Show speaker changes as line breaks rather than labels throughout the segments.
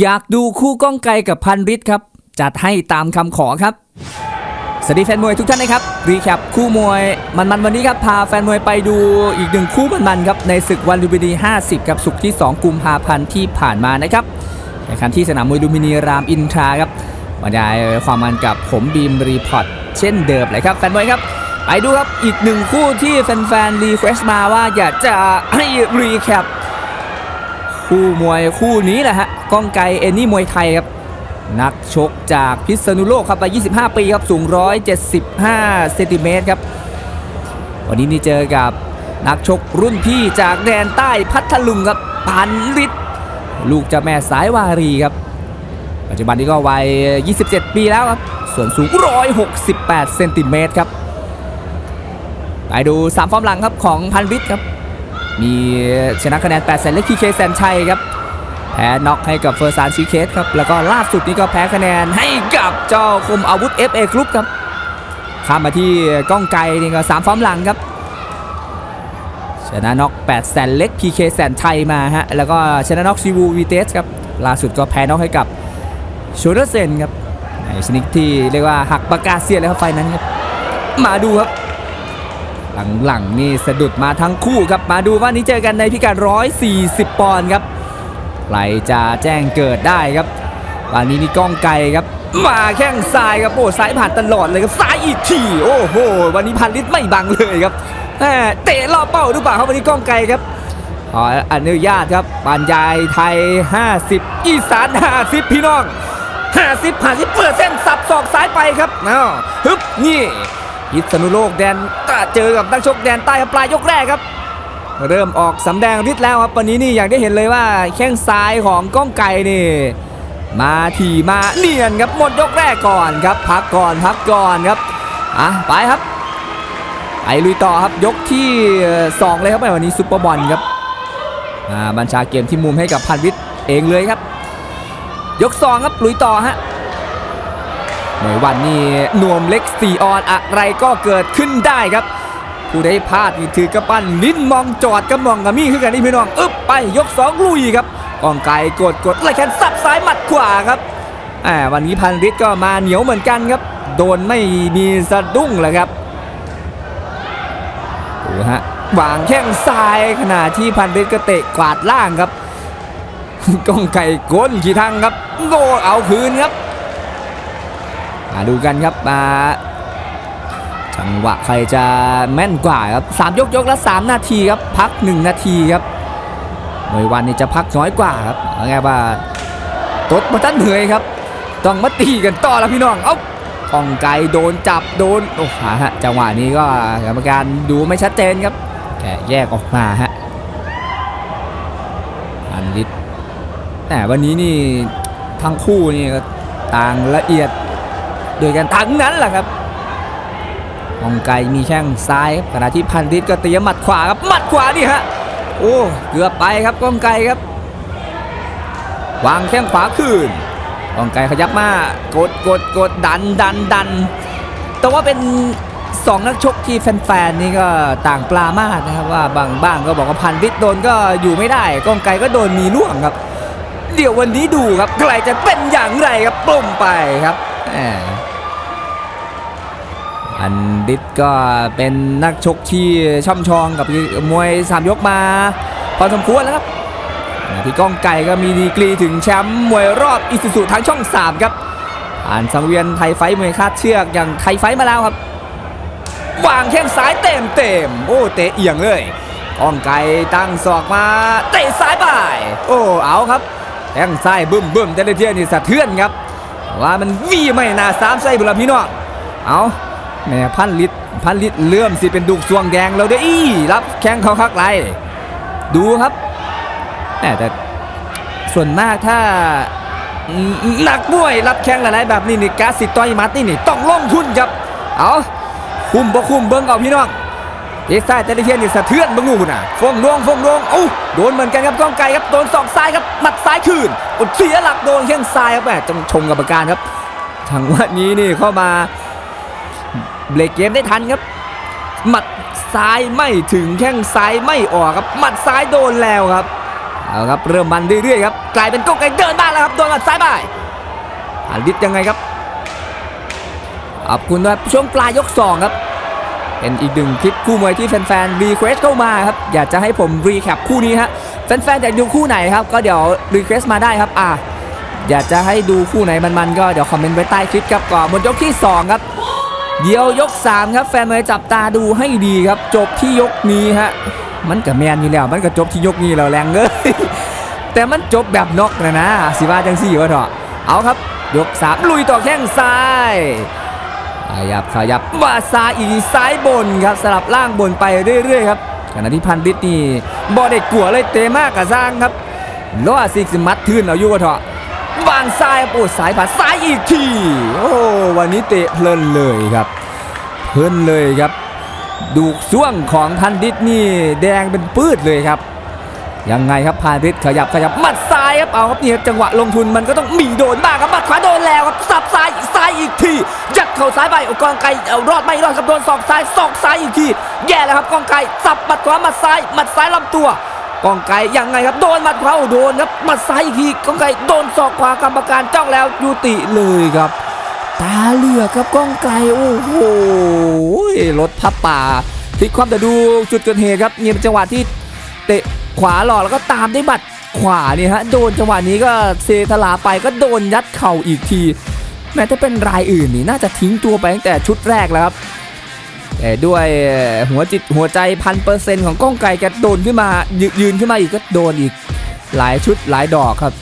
อยากดูคู่ก้องไกลกับพันฤทธิ์ครับ จัดให้ตามคำขอครับ สวัสดีแฟนมวยทุกท่านนะครับ รีแคปคู่มวยมันๆวันนี้ครับ พาแฟนมวยไปดูอีกหนึ่งคู่มันๆครับ ในศึกวันลุมพินี 50ครับสุกร์ที่ 2 กุมภาพันธ์ที่ผ่านมานะครับในคันที่สนามมวยลุมพินีรามอินทราครับบรรยายความมันกับผมบีมรีพอร์ตเช่นเดิมเลยครับแฟนมวยครับไปดูครับอีกหนึ่งคู่ที่แฟนๆรีเควสต์มาว่าอยากจะให้รีแคป คู่มวยคู่นี้แหละฮะก้องไกรเอ็นนี่มวยไทยครับนักชกจากพิษณุโลกครับไป 25 ปีครับสูง 175 เซนติเมตรครับ วันนี้นี่เจอกับนักชกรุ่นพี่จากแดนใต้พัทลุงครับพันฤทธิ์ลูกเจ้าแม่สายวารีครับ ปัจจุบันนี้ก็วัย 27 ปีแล้วครับ ส่วนสูง 168 เซนติเมตรครับ ไปดู 3 ฟอร์มหลังครับของพันฤทธิ์ครับ มีชนะคะแนน8แสนเล็กพีเคแสนชัยครับ แพ้น็อกให้กับเฟอร์ซานชีเคสครับ แล้วก็ล่าสุดนี้ก็แพ้คะแนนให้กับเจ้าคมอาวุธ FA กรุ๊ปครับ ข้ามมาที่ก้องไกรนี่ก็3ฟอร์มหลังครับ ชนะน็อก8แสนเล็ก PK แสนชัยมาฮะ แล้วก็ชนะน็อกซีวูวีเตสครับ ล่าสุดก็แพ้น็อกให้กับโชเดอร์เซนครับในชนิดที่เรียกว่าหักปากกาเซียเลยครับไฟนั้นครับ มาดูครับ หลังๆนี่สะดุดมาทั้งคู่ครับมาดูว่านี้เจอกันในพิกัด 140 ปอนด์ครับใครจะแจ้งเกิดได้ครับวันนี้นี่ก้องไกลครับมาแข้งซ้ายครับโอ้ซ้ายผ่านตลอดเลยครับซ้ายอีกทีโอ้โหวันนี้พันลิตรไม่บังเลยครับแหมเตะรอบเป้าหรือเปล่าครับวันนี้ก้องไกลครับขออนุญาตครับบรรยายไทย 50 อีสาน 50 พี่น้อง 50 50เปิดเส้นสับศอกซ้ายไปครับอ้าวฮึบนี่พิษณุโลกแดน เจอกับนักชกแดนใต้ครับปลายยกแรกครับ เริ่มออกสำแดงฤทธิ์แล้วครับวันนี้นี่อย่างได้เห็นเลยว่าแข้งซ้ายของก้องไก่นี่มาทีมาเนียนครับหมดยกแรกก่อนครับ พักก่อนพักก่อนครับอะไปครับไปลุยต่อครับยกที่ 2 เลยครับวันนี้ซุปเปอร์บอลครับอ่าบัญชาเกมที่มุมให้กับพันวิทย์เองเลยครับ ยก 2 ครับลุยต่อฮะ ในวันนี้นวมเล็กสีออนอะไรก็เกิดขึ้นได้ครับ ผู้ใดพลาดนี่ถือกระปั้นลิ้นมองจอดกระมองกระมี่ขึ้นกันนี่พี่น้องอึ๊บไปยก2ลุยครับกองไกลกดกดไล่แขนสับซ้ายหมัดขวาครับแหมวันนี้พันฤทธิ์ก็มาเหนียวเหมือนกันครับ โดนไม่มีสะดุ้งเลยครับดูฮะวางแข้งซ้ายขณะที่พันฤทธิ์ก็เตะกวาดล่างครับกองไก่ก้นขี่ทางครับโกเอาคืนครับ มาดูกันครับมาจังหวะใครจะแม่นกว่าครับสามยกยกละ3นาทีครับพัก1นาทีครับหน่วยวันนี้จะพักน้อยกว่าครับเอาไงว่าตดมาตั้งเหนื่อยครับ ต้องมาตีกันต่อแล้วพี่น้องเอ้าป้องไกลโดนจับโดนโอ้โหฮะจังหวะนี้ก็กรรมการดูไม่ชัดเจนครับแกแยกออกมาฮะอันลิตแต่วันนี้นี่ทั้งคู่นี่ก็ต่างละเอียด ดวยกันทั้งนั้นแหละครับมองไกลมีแข้งซ้ายขณะที่พันธิ์ก็เตรียมหมัดขวาครับหมัดขวานี่ฮะโอ้เกือบไปครับกองไกลครับ วางแข้งขวาคืนกองไกลขยับมากดกดกดดันดันดันแต่ว่าเป็นสองนักชกที่แฟนๆนี่ก็ต่างปลามากนะครับว่าบางบ้างก็บอกว่าพันฤทธิ์โดนก็อยู่ไม่ได้กองไกลก็โดนมีล่วงครับ เดี๋ยววันนี้ดูครับใครจะเป็นอย่างไรครับปล้มไปครับ อันดิตก็เป็นนักชกที่ช่ำชองกับมวยสามยกมาพอสมควรแล้วครับที่ก้องไก่ก็มีดีกรีถึงแชมป์มวยรอบอิสุสุทางช่อง 3 ครับผ่านสังเวียนไทยไฟมวยคาดเชือกอย่างไทยไฟมาแล้วครับ วางแข้งซ้ายเต็มเต็มโอ้เตะเอียงเลยก้องไก่ตั้งศอกมาเตะซ้ายไปโอ้เอาครับแข้งซ้ายบึ้มบึ้มๆแต่ลเทียนี่สะเทือนครับ ว่ามันวีไม่น่าสามไส้บุรพีน้องเอา แหม่พันลิตรพันลิตรเลื่อมสิเป็นดุกสวงแดงเราเด้ออี้รับแข้งเขาคักไรดูครับแม่แต่ส่วนมากถ้าหนักมวย รับแข้งหลายๆแบบนี้นี่กาสิต่อยมัดนี่นี่ต้องลงทุนครับเอาคุ้มบ่คุ้มเบิ้งเอาพี่น้องเอ็กซ้ายแต่ลเทียนนี่สะเทือนเบิ้งงูน่ะฟงดวงฟงดวงโอ้โดนเหมือนกันครับก้องไก่ครับโดนศอกซ้ายครับหมัดซ้ายคืนโอ้เสียหลักโดนแข้งซ้ายครับแหม่ต้องชมกรรมการครับจังหวะนี้นี่เข้ามา เบรกเกมได้ทันครับ หมัดซ้ายไม่ถึงแข้งซ้ายไม่ออกครับ หมัดซ้ายโดนแล้วครับเอาครับเริ่มมันเรื่อยๆครับกลายเป็นก้องไกรเดินบ้านแล้วครับโดนหมัดซ้ายไปพันฤทธิ์ยังไงครับขอบคุณด้วยช่วงปลายยกสองครับเป็นอีกหนึ่งคลิปคู่มวยที่แฟนๆรีเควสเข้ามาครับอยากจะให้ผมรีแคปคู่นี้ฮะแฟนๆอยากดูคู่ไหนครับก็เดี๋ยวรีเควสมาได้ครับอะอยากจะให้ดูคู่ไหนมันๆก็เดี๋ยวคอมเมนต์ไว้ใต้คลิปครับก่อนหมดยกที่ 2 ครับ เดี๋ยวยก 3 ครับแฟนมวยจับตาดูให้ดีครับ จบที่ยกนี้ฮะมันกับแมนอยู่แล้วมันก็จบที่ยกนี้แล้วแรงเลยแต่มันจบแบบน็อกนะนะสิว่าจังสี่วะเถอะเอาครับ ยก 3 ลุยต่อแข้งซ้ายขยับขยับมาซ้ายอีกซ้ายบนครับสลับล่างบนไปเรื่อยๆครับขณะที่พันดิษนี่บอเด็กกลัวเลยเตะมากกับสร้างครับล้อซิกซิมัดทื่นเอาอยู่กะเถอะ วางซ้ายโอ้สายผ่าซ้ายอีกที โอ้วันนี้เตะเพลินเลยครับ เพลินเลยครับ ดูช่วงของพันดิษนี่แดงเป็นปื้ดเลยครับยังไงครับพาริสขยับขยับมัดซ้ายครับเอาครับนี่ครับจังหวะลงทุนมันก็ต้องมีโดนบ้างครับมัดขวาโดนแล้วครับสับซ้ายซ้ายอีกทียัดเข่าซ้ายไปกองไกรเอารอดไม่รอดครับโดนศอกซ้ายศอกซ้ายอีกทีแย่แล้วครับกองไกรสับมัดขวามัดซ้ายมัดซ้ายลำตัว กองไกรยังไงครับโดนหมัดขวาโดนครับหมัดซ้ายอีกทีกองไกรโดนศอกขวากรรมการจ้องแล้วยุติเลยครับ ตาเหลือกครับกองไกลโอ้โหรถพับป่าพลิกความแต่ดูจุดเกิดเหตุครับเนี่ยเป็นจังหวะที่เตะขวาหล่อแล้วก็ตามด้วยบัดขวาเนี่ยฮะโดนจังหวะนี้ก็เซทลาไปก็โดนยัดเข่าอีกที แม้ถ้าเป็นรายอื่นนี่น่าจะทิ้งตัวไปตั้งแต่ชุดแรกแล้วครับ ด้วยหัวจิตหัวใจพันเปอร์เซ็นต์ของก้องไก่แกโดนขึ้นมายืนขึ้นมาอีกก็โดนอีกหลายชุดหลายดอกครับ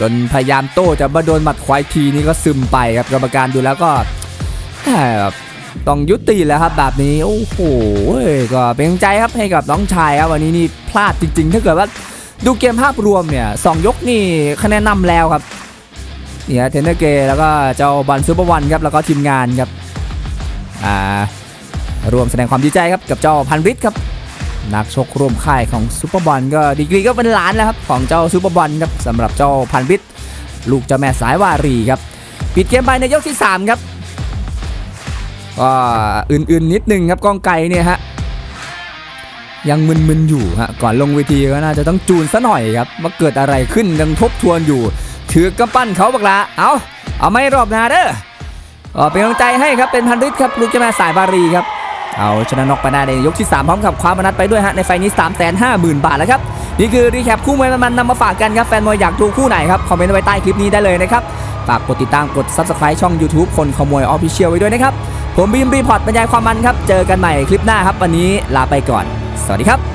จนพยายามโต้จะมาโดนหมัดควายทีนี้ก็ซึมไปครับกรรมการดูแล้วก็แบบต้องยุติแล้วครับแบบนี้โอ้โหก็เป็นใจครับให้กับน้องชายครับวันนี้นี่พลาดจริง ๆ ถ้าเกิดว่าดูเกมภาพรวมเนี่ยสองยกนี่คะแนนนำแล้วครับเนี่ยเทนเนอร์เกย์แล้วก็เจ้าบันซูเปอร์วันครับแล้วก็ทีมงานครับอ่า รวมแสดงความดีใจครับกับเจ้าพันริศครับนักชกร่วมค่ายของซูเปอร์บอลก็ดีกรีก็เป็นล้านแล้วครับของเจ้าซูเปอร์บอลครับสำหรับเจ้าพันวิทย์ลูกเจ้าแม่สายวารีครับปิดเกมไปในยกที่ 3 ครับก็อื่นๆนิดนึงครับกองไก่เนี่ยฮะยังมึนๆอยู่ฮะก่อนลงเวทีก็น่าจะต้องจูนซะหน่อยครับว่าเกิดอะไรขึ้นยังทบทวนอยู่ถือกำปั้นเขาบักละเอาเอาไม่รอบนาเด้อเป็นกำลังใจให้ครับเป็นพันริศครับลูกเจ้าแม่สายวารีครับ เอาชนะน็อกไปได้ในยกที่ 3 พร้อมกับคว้ามานัดไปด้วยฮะ ในไฟล์นี้ 3 5 0 0 0 0 บาทแล้วครับ นี่คือรีแคปคู่มวยมันๆนำมาฝากกันครับ แฟนมวยอยากดูคู่ไหนครับ คอมเมนต์ไว้ใต้คลิปนี้ได้เลยนะครับ ฝากกดติดตามกด Subscribe ช่อง YouTube คนขโมยออฟฟิเชียลไว้ด้วยนะครับ ผมบีมรีพอร์ตบรรยายความมันครับ เจอกันใหม่คลิปหน้าครับวันนี้ลาไปก่อน สวัสดีครับ